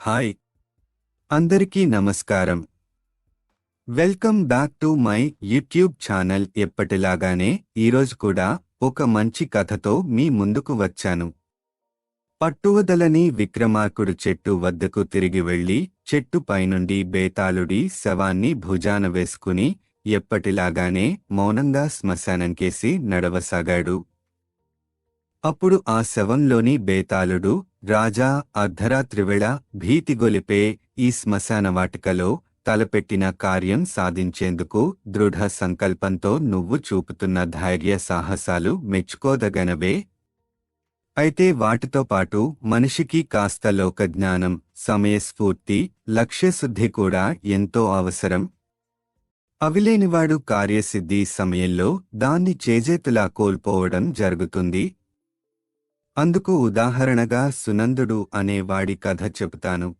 Hi. అందరికీ నమస్కారం. Welcome back to my YouTube channel ఎప్పటిలాగానే ఈరోజు కూడా ఒక మంచి కథతో మీ ముందుకు వచ్చాను. పట్టువదలని విక్రమార్కుడు చెట్టు వద్దకు తిరిగి వెళ్ళి చెట్టు పైనుండి బేతాళుడి శవాన్ని భుజాన వేసుకుని ఎప్పటిలాగానే మౌనంగా శ్మశానంకేసి నడవసాగాడు. అప్పుడు ఆ శవంలోని బేతాళుడు రాజా అర్ధరాత్రివేళ భీతిగొలిపే ఈ శ్మశాన వాటికలో తలపెట్టిన కార్యం సాధించేందుకు దృఢ సంకల్పంతో నువ్వు చూపుతున్న ధైర్య సాహసాలు మెచ్చుకోదగనవే. అయితే వాటితో పాటు మనిషికి కాస్త లోకజ్ఞానం సమయస్ఫూర్తి లక్ష్యశుద్ధి కూడా ఎంతో అవసరం. అవిలేనివాడు కార్యసిద్ధి సమయంలో దాన్ని చేజేతులా కోల్పోవడం జరుగుతుంది. అందుకు ఉదాహరణగా సునందుడు అనే వాడి కథ చెబుతాను.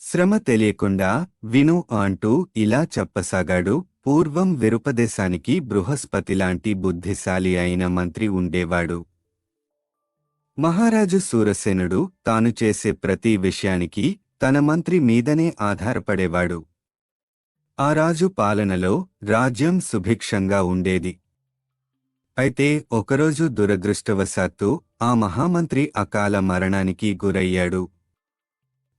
శ్రమ తెలియకుండా విను అంటూ ఇలా చెప్పసాగాడు. పూర్వం విరుపదేశానికి బృహస్పతిలాంటి బుద్ధిశాలి అయిన మంత్రి ఉండేవాడు. మహారాజు సూరసేనుడు తాను చేసే ప్రతి విషయానికి తన మంత్రి మీదనే ఆధారపడేవాడు. ఆ రాజు పాలనలో రాజ్యం సుభిక్షంగా ఉండేది. అయితే ఒకరోజు దురదృష్టవశాత్తు ఆ మహామంత్రి అకాల మరణానికి గురయ్యాడు.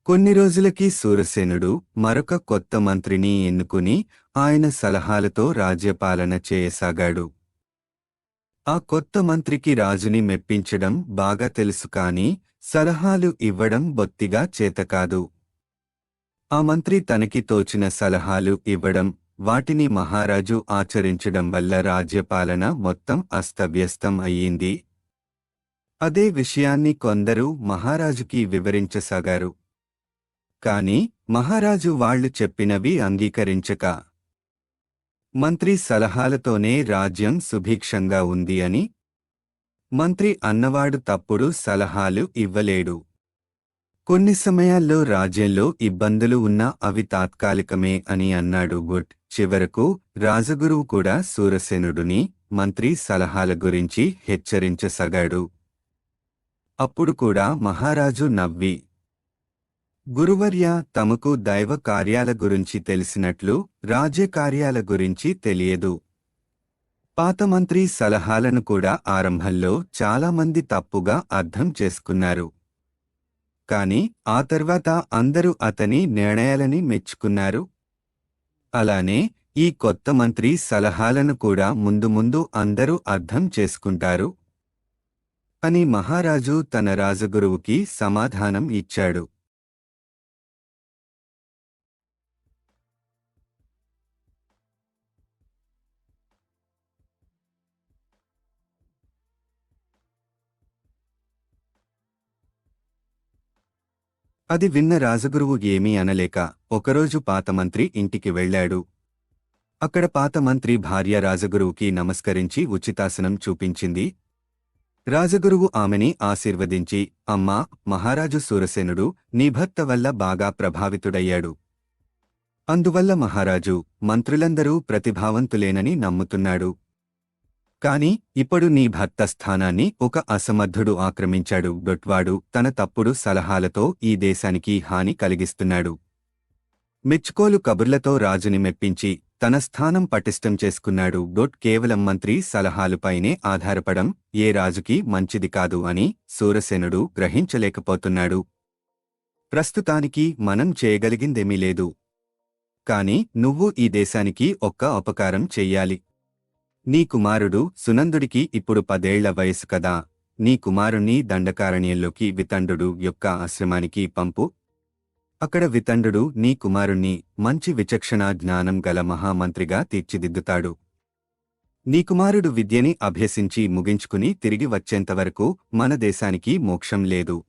కొన్ని రోజులకి సూరసేనుడు మరొక కొత్త మంత్రిని ఎన్నుకుని ఆయన సలహాలతో రాజ్యపాలన చేయసాగాడు. ఆ కొత్త మంత్రికి రాజుని మెప్పించడం బాగా తెలుసు కాని సలహాలు ఇవ్వడం బొత్తిగా చేతకాదు. ఆ మంత్రి తనకి తోచిన సలహాలు ఇవ్వడం వాటిని మహారాజు ఆచరించడం వల్ల రాజ్యపాలన మొత్తం అస్తవ్యస్తం అయ్యింది. అదే విషయాన్ని కొందరు మహారాజుకి వివరించసాగారు. కాని మహారాజు వాళ్ళు చెప్పినవి అంగీకరించక. మంత్రి సలహాలతోనే రాజ్యం సుభిక్షంగా ఉంది అని. మంత్రి అన్నవాడు తప్పుడు సలహాలు ఇవ్వలేడు. కొన్ని సమయాల్లో రాజ్యంలో ఇబ్బందులు ఉన్నా అవి తాత్కాలికమే అని అన్నాడు గుడ్ చివరకు రాజగురువు కూడా సూరసేనుడుని మంత్రి సలహాల గురించి హెచ్చరించసాగాడు. అప్పుడు కూడా మహారాజు నవ్వి గురువర్య తమకు దైవ కార్యాల గురించి తెలిసినట్లు రాజ్యకార్యాల గురించి తెలియదు. పాత మంత్రి సలహాలను కూడా ఆరంభంలో చాలామంది తప్పుగా అర్థం చేసుకున్నారు. కాని ఆ తర్వాత అందరూ అతని నిర్ణయాలని మెచ్చుకున్నారు. అలానే ఈ కొత్త మంత్రి సలహాలను కూడా ముందు ముందు అందరూ అర్థం చేసుకుంటారు. అని మహారాజు తన రాజగురువుకి సమాధానం ఇచ్చాడు. అది విన్న రాజగురువు ఏమీ అనలేక ఒకరోజు పాతమంత్రి ఇంటికి వెళ్ళాడు. అక్కడ పాతమంత్రి భార్య రాజగురువుకి నమస్కరించి ఉచితాసనం చూపించింది. రాజగురువు ఆమెని ఆశీర్వదించి అమ్మా మహారాజు సూరసేనుడు నీ భర్త వల్ల బాగా ప్రభావితుడయ్యాడు. అందువల్ల మహారాజు మంత్రులందరూ ప్రతిభావంతులేనని నమ్ముతున్నాడు. కాని ఇప్పుడు నీ భర్త స్థానాన్ని ఒక అసమర్థుడు ఆక్రమించాడు. డొట్వాడు తన తప్పుడు సలహాలతో ఈ దేశానికి హాని కలిగిస్తున్నాడు. మెచ్చుకోలు కబుర్లతో రాజుని మెప్పించి తన స్థానం పటిష్టం చేసుకున్నాడు. డొట్ కేవలం మంత్రి సలహాలుపైనే ఆధారపడం ఏ రాజుకి మంచిది కాదు అని సూరసేనుడు గ్రహించలేకపోతున్నాడు. ప్రస్తుతానికి మనం చేయగలిగిందేమీ లేదు. కాని నువ్వు ఈ దేశానికి ఒక్క ఉపకారం చెయ్యాలి. నీ కుమారుడు సునందుడికి ఇప్పుడు పదేళ్ళ వయసు కదా. నీ కుమారుణ్ణి దండకారణ్యంలోకి వితండుడు యొక్క ఆశ్రమానికి పంపు. అక్కడ వితండుడు నీ కుమారుణ్ణి మంచి విచక్షణా జ్ఞానం గల మహామంత్రిగా తీర్చిదిద్దుతాడు. నీ కుమారుడు విద్యని అభ్యసించి ముగించుకుని తిరిగి వచ్చేంతవరకు మన దేశానికి మోక్షం లేదు.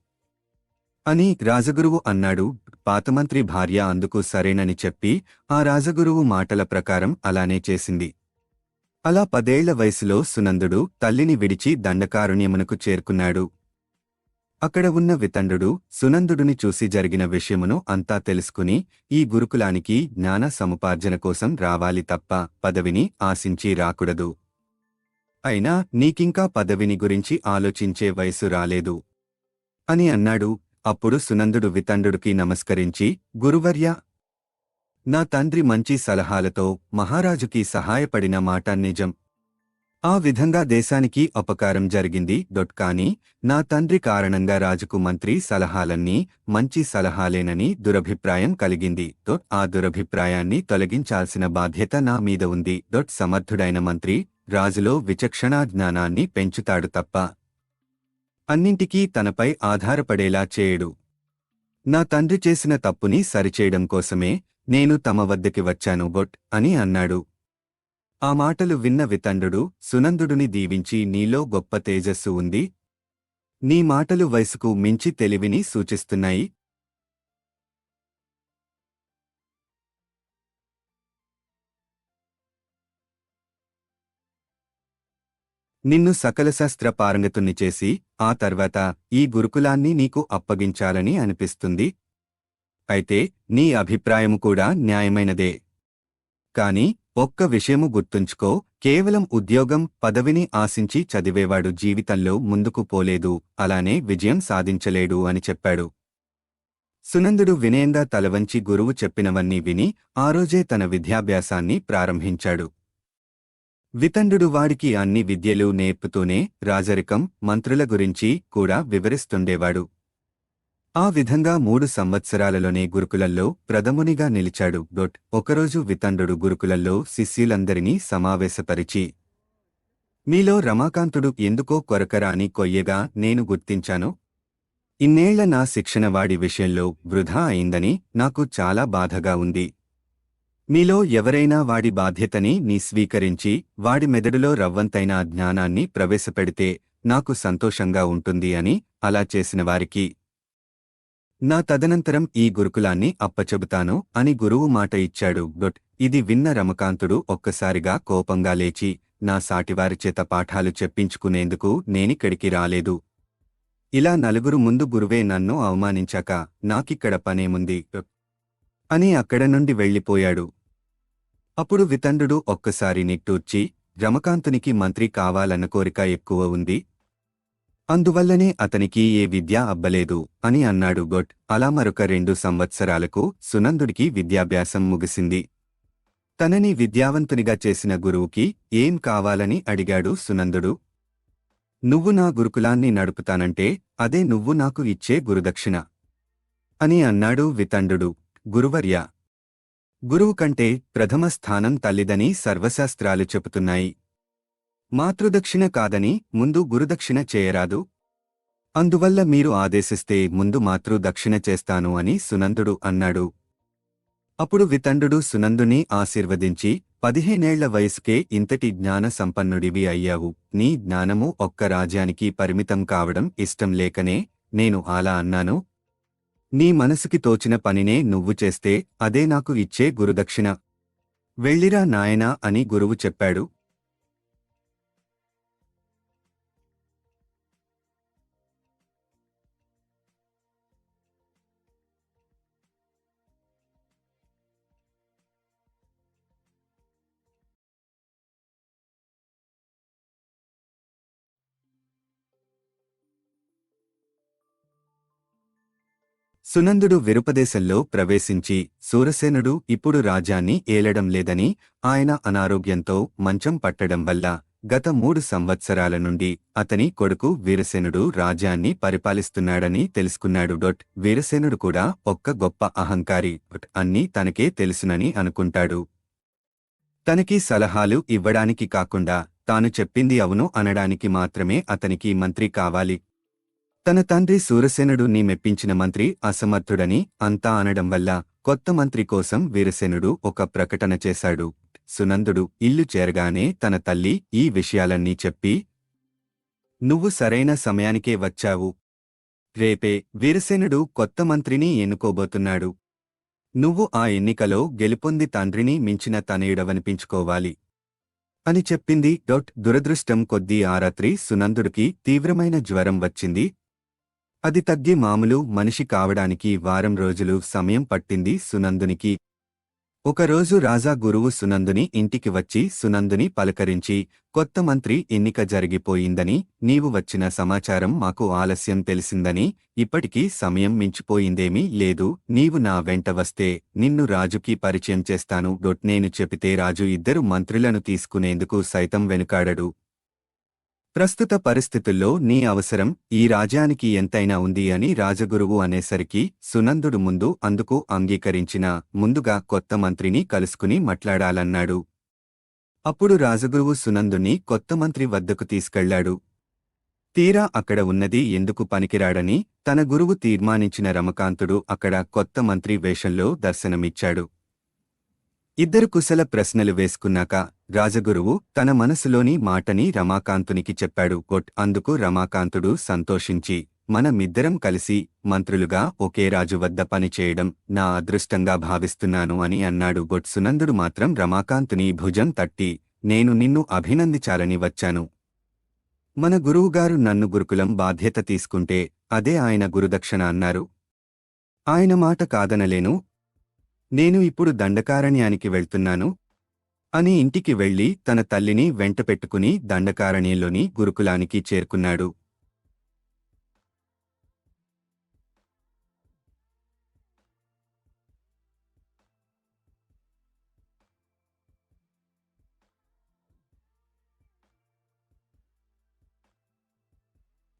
అని రాజగురువు అన్నాడు. పాతమంత్రి భార్య అందుకు సరేనని చెప్పి ఆ రాజగురువు మాటల ప్రకారం అలానే చేసింది. అలా పదేళ్ళ వయసులో సునందుడు తల్లిని విడిచి దండకారుణ్యమునకు చేరుకున్నాడు. అక్కడ ఉన్న వితండుడు సునందుడిని చూసి జరిగిన విషయమును అంతా తెలుసుకుని ఈ గురుకులానికి జ్ఞాన సముపార్జన కోసం రావాలి తప్ప పదవిని ఆశించి రాకూడదు. అయినా నీకింకా పదవిని గురించి ఆలోచించే వయసు రాలేదు. అని అన్నాడు. అప్పుడు సునందుడు వితండుడికి నమస్కరించి గురువర్య నా తండ్రి మంచి సలహాలతో మహారాజుకి సహాయపడిన మాట నిజం. ఆ విధంగా దేశానికి అపకారం జరిగింది. డొట్ కాని నా తండ్రి కారణంగా రాజుకు మంత్రి సలహాలన్నీ మంచి సలహాలేనని దురభిప్రాయం కలిగింది. డొట్ ఆ దురభిప్రాయాన్ని తొలగించాల్సిన బాధ్యత నా మీద ఉంది. డొట్ సమర్థుడైన మంత్రి రాజులో విచక్షణా జ్ఞానాన్ని పెంచుతాడు తప్ప అన్నింటికీ తనపై ఆధారపడేలా చేయడు. నా తండ్రి చేసిన తప్పుని సరిచేయడం కోసమే నేను తమ వద్దకి వచ్చాను బొట్ అని అన్నాడు. ఆ మాటలు విన్న వితండుడు సునందుడుని దీవించి నీలో గొప్ప తేజస్సు ఉంది. నీ మాటలు వయసుకు మించి తెలివిని సూచిస్తున్నాయి. నిన్ను సకల శాస్త్ర పారంగతుణ్ణి చేసి ఆ తర్వాత ఈ గురుకులాన్ని నీకు అప్పగించాలని అనిపిస్తుంది. అయితే నీ అభిప్రాయము కూడా న్యాయమైనదే. కాని ఒక్క విషయము గుర్తుంచుకో కేవలం ఉద్యోగం పదవిని ఆశించి చదివేవాడు జీవితంలో ముందుకు పోలేదు అలానే విజయం సాధించలేడు అని చెప్పాడు. సునందుడు వినయంగా తలవంచి గురువు చెప్పినవన్నీ విని ఆ రోజే తన విద్యాభ్యాసాన్ని ప్రారంభించాడు. వితండుడు వాడికి అన్ని విద్యలు నేర్పుతూనే రాజరికం మంత్రుల గురించి కూడా వివరిస్తుండేవాడు. ఆ విధంగా మూడు సంవత్సరాలలోనే గురుకులల్లో ప్రథమునిగా నిలిచాడు డొట్. ఒకరోజు వితండుడు గురుకులల్లో శిష్యులందరినీ సమావేశపరిచి మీలో రమాకాంతుడు ఎందుకో కొరకరాని కొయ్యగా నేను గుర్తించాను. ఇన్నేళ్ళ నా శిక్షణ వాడి విషయంలో వృధా అయిందని నాకు చాలా బాధగా ఉంది. మీలో ఎవరైనా వాడి బాధ్యతని నీ స్వీకరించి వాడి మెదడులో రవ్వంతైన జ్ఞానాన్ని ప్రవేశపెడితే నాకు సంతోషంగా ఉంటుంది అని అలా చేసిన వారికి నా తదనంతరం ఈ గురుకులాన్ని అప్పచెబుతాను అని గురువు మాట ఇచ్చాడు. డొట్ ఇది విన్న రమకాంతుడు ఒక్కసారిగా కోపంగా లేచి నా సాటివారి చేత పాఠాలు చెప్పించుకునేందుకు నేనిక్కడికి రాలేదు. ఇలా నలుగురు ముందు గురువే నన్ను అవమానించాక నాకిక్కడ పనేముంది? అని అక్కడ నుండి వెళ్ళిపోయాడు. అప్పుడు వితండ్రుడు ఒక్కసారి నిట్టూర్చి రమకాంతునికి మంత్రి కావాలన్న కోరిక ఎక్కువ ఉంది అందువల్లనే అతనికి ఏ విద్య అబ్బలేదు అని అన్నాడు గొట్. అలా మరొక రెండు సంవత్సరాలకు సునందుడికి విద్యాభ్యాసం ముగిసింది. తనని విద్యావంతునిగా చేసిన గురువుకి ఏం కావాలని అడిగాడు సునందుడు. నువ్వు నా గురుకులాన్ని నడుపుతానంటే అదే నువ్వు నాకు ఇచ్చే గురుదక్షిణ అని అన్నాడు వితండు గురువర్య. గురువు కంటే ప్రథమ స్థానం తల్లిదని సర్వశాస్త్రాలు చెబుతున్నాయి. మాతృదక్షిణ కాదని ముందు గురుదక్షిణ చేయరాదు. అందువల్ల మీరు ఆదేశిస్తే ముందు మాతృదక్షిణ చేస్తాను అని సునందుడు అన్నాడు. అప్పుడు వితండుడు సునందుని ఆశీర్వదించి పదిహేనేళ్ళ వయసుకే ఇంతటి జ్ఞాన సంపన్నుడివి అయ్యావు. నీ జ్ఞానము ఒక్క రాజ్యానికి పరిమితం కావడం ఇష్టం లేకనే నేను అలా అన్నాను. నీ మనసుకి తోచిన పనినే నువ్వు చేస్తే అదే నాకు ఇచ్చే గురుదక్షిణ. వెళ్ళిరా నాయనా అని గురువు చెప్పాడు. సునందుడు విరుపదేశంలో ప్రవేశించి సూరసేనుడు ఇప్పుడు రాజ్యాన్ని ఏలడం లేదని ఆయన అనారోగ్యంతో మంచం పట్టడం వల్ల గత మూడు సంవత్సరాల నుండి అతని కొడుకు వీరసేనుడు రాజ్యాన్ని పరిపాలిస్తున్నాడని తెలుసుకున్నాడు. డొట్. వీరసేనుడు కూడా ఒక్క గొప్ప అహంకారి డొట్. అన్నీ తనకే తెలుసునని అనుకుంటాడు. తనకి సలహాలు ఇవ్వడానికి కాకుండా తాను చెప్పింది అవును అనడానికి మాత్రమే అతనికి మంత్రి కావాలి. తన తండ్రి సూరసేనుడు నీ మెప్పించిన మంత్రి అసమర్థుడని అంతా అనడం వల్ల కొత్త మంత్రి కోసం వీరసేనుడు ఒక ప్రకటన చేశాడు. సునందుడు ఇల్లు చేరగానే తన తల్లి ఈ విషయాలన్నీ చెప్పి నువ్వు సరైన సమయానికే వచ్చావు. రేపే వీరసేనుడు కొత్త మంత్రిని ఎన్నుకోబోతున్నాడు. నువ్వు ఆ ఎన్నికలో గెలుపొంది తండ్రిని మించిన తనయుడవనిపించుకోవాలి అని చెప్పింది. డోట్ దురదృష్టం కొద్దీ ఆ రాత్రి సునందుడికి తీవ్రమైన జ్వరం వచ్చింది. అది తగ్గి మామూలు మనిషి కావడానికి వారం రోజులు సమయం పట్టింది సునందునికి. ఒకరోజు రాజా గురువు సునందుని ఇంటికి వచ్చి సునందుని పలకరించి కొత్త మంత్రి ఎన్నిక జరిగిపోయిందని నీవు వచ్చిన సమాచారం మాకు ఆలస్యం తెలిసిందని ఇప్పటికీ సమయం మించిపోయిందేమీ లేదు నీవు నా వెంట వస్తే నిన్ను రాజుకి పరిచయం చేస్తాను డొట్ నేను చెబితే రాజు ఇద్దరు మంత్రులను తీసుకునేందుకు సైతం వెనుకాడడు. ప్రస్తుత పరిస్థితుల్లో నీ అవసరం ఈ రాజ్యానికి ఎంతైనా ఉంది అని రాజగురువు అనేసరికి సునందుడు ముందు అందుకు అంగీకరించిన ముందుగా కొత్త మంత్రిని కలుసుకుని మాట్లాడాలన్నాడు. అప్పుడు రాజగురువు సునందుని కొత్త మంత్రి వద్దకు తీసుకెళ్ళాడు. తీరా అక్కడ ఉన్నది ఎందుకు పనికిరాడని తన గురువు తీర్మానించిన రమకాంతుడు అక్కడ కొత్త మంత్రి వేషంలో దర్శనమిచ్చాడు. ఇద్దరు కుశల ప్రశ్నలు వేసుకున్నాక రాజగురువు తన మనసులోని మాటని రమాకాంతునికి చెప్పాడు. కొట్ అందుకు రమాకాంతుడు సంతోషించి మనమిద్దరం కలిసి మంత్రులుగా ఒకే రాజు వద్ద పనిచేయడం నా అదృష్టంగా భావిస్తున్నాను అని అన్నాడు. గొట్ సునందుడు మాత్రం రమాకాంతుని భుజం తట్టి నేను నిన్ను అభినందించాలని వచ్చాను. మన గురువుగారు నన్ను గురుకులం బాధ్యత తీసుకుంటే అదే ఆయన గురుదక్షణ అన్నారు. ఆయన మాట కాదనలేను. నేను ఇప్పుడు దండకారణ్యానికి వెళ్తున్నాను. అని ఇంటికి వెళ్ళి తన తల్లిని వెంటపెట్టుకుని దండకారణ్యంలోని గురుకులానికి చేరుకున్నాడు.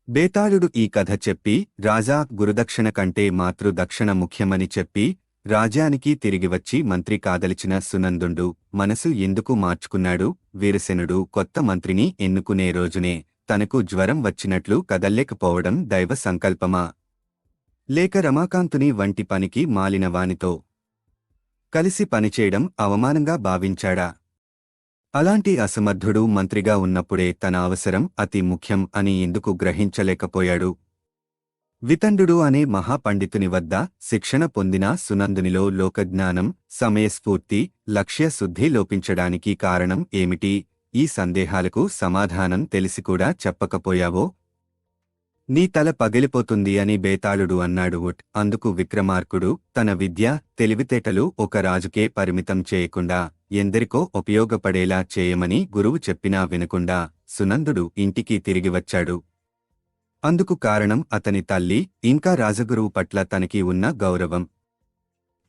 బేతాళుడు ఈ కథ చెప్పి రాజా గురుదక్షిణ కంటే మాతృదక్షిణ ముఖ్యమని చెప్పి రాజ్యానికి తిరిగి వచ్చి మంత్రి కాదలిచిన సునందుండు మనసు ఎందుకు మార్చుకున్నాడు? వీరసేనుడు కొత్త మంత్రిని ఎన్నుకునే రోజునే తనకు జ్వరం వచ్చినట్లు కదల్లేకపోవడం దైవ సంకల్పమా? లేక రమాకాంతుని వంటి పనికి మాలినవానితో కలిసి పనిచేయడం అవమానంగా భావించాడా? అలాంటి అసమర్థుడు మంత్రిగా ఉన్నప్పుడే తన అవసరం అతి ముఖ్యం అని ఎందుకు గ్రహించలేకపోయాడు? వితండుడు అనే మహాపండితుని వద్ద శిక్షణ పొందిన సునందునిలో లోకజ్ఞానం సమయస్ఫూర్తి లక్ష్యశుద్ధి లోపించడానికి కారణం ఏమిటి? ఈ సందేహాలకు సమాధానం తెలిసి కూడా చెప్పకపోయావో? నీ తల పగిలిపోతుంది అని బేతాళుడు అన్నాడు ఉట్ అందుకు విక్రమార్కుడు తన విద్య తెలివితేటలు ఒక రాజుకే పరిమితం చేయకుండా ఎందరికో ఉపయోగపడేలా చేయమని గురువు చెప్పినా వినకుండా సునందుడు ఇంటికి తిరిగి వచ్చాడు. అందుకు కారణం అతని తల్లి ఇంకా రాజగురువు పట్ల తనకి ఉన్న గౌరవం.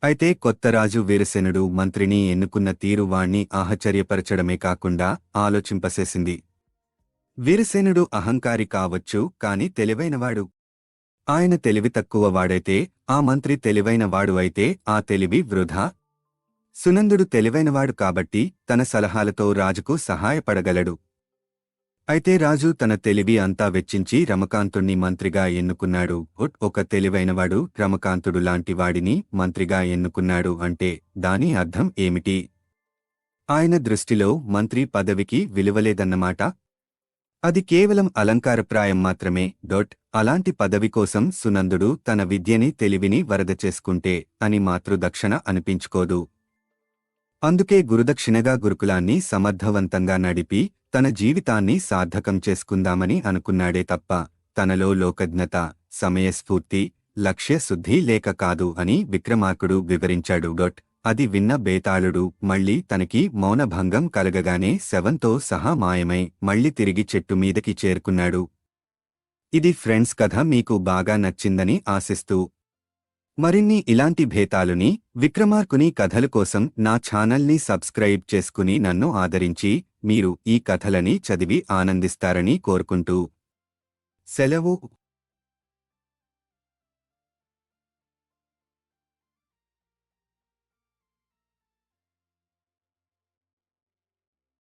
అయితే కొత్త రాజు వీరసేనుడు మంత్రిని ఎన్నుకున్న తీరు వాణ్ణి ఆశ్చర్యపరచడమే కాకుండా ఆలోచింపసేసింది. వీరసేనుడు అహంకారి కావచ్చు కాని తెలివైనవాడు. ఆయన తెలివి తక్కువ వాడైతే ఆ మంత్రి తెలివైనవాడు అయితే ఆ తెలివి వృధా. సునందుడు తెలివైనవాడు కాబట్టి తన సలహాలతో రాజుకు సహాయపడగలడు. అయితే రాజు తన తెలివి అంతా వెచ్చించి రమకాంతుణ్ణి మంత్రిగా ఎన్నుకున్నాడు. ఒట్ ఒక తెలివైనవాడు రమకాంతుడు లాంటి వాడిని మంత్రిగా ఎన్నుకున్నాడు అంటే దాని అర్థం ఏమిటి? ఆయన దృష్టిలో మంత్రి పదవికి విలువలేదన్నమాట. అది కేవలం అలంకారప్రాయం మాత్రమే. డొట్ అలాంటి పదవి కోసం సునందుడు తన విద్యని తెలివిని వరద చేసుకుంటే అని మాతృదక్షిణ అనిపించుకోదు. అందుకే గురుదక్షిణగా గురుకులాన్ని సమర్థవంతంగా నడిపి తన జీవితాన్ని సార్థకం చేసుకుందామని అనుకున్నాడే తప్ప తనలో లోకజ్ఞత సమయస్ఫూర్తి లక్ష్యశుద్ధి లేక కాదు అని విక్రమార్కుడు వివరించాడు. డొట్. అది విన్న బేతాళుడు మళ్ళీ తనకి మౌనభంగం కలగగానే శవంతో సహా మాయమై మళ్ళీ తిరిగి చెట్టు మీదకి చేరుకున్నాడు. ఇది ఫ్రెండ్స్ కథ మీకు బాగా నచ్చిందని ఆశిస్తూ మరిన్ని ఇలాంటి భేతాలుని విక్రమార్కుని కథల కోసం నా ఛానల్ని సబ్స్క్రైబ్ చేసుకుని నన్ను ఆదరించి మీరు ఈ కథలని చదివి ఆనందిస్తారని కోరుకుంటూ. సెలవు.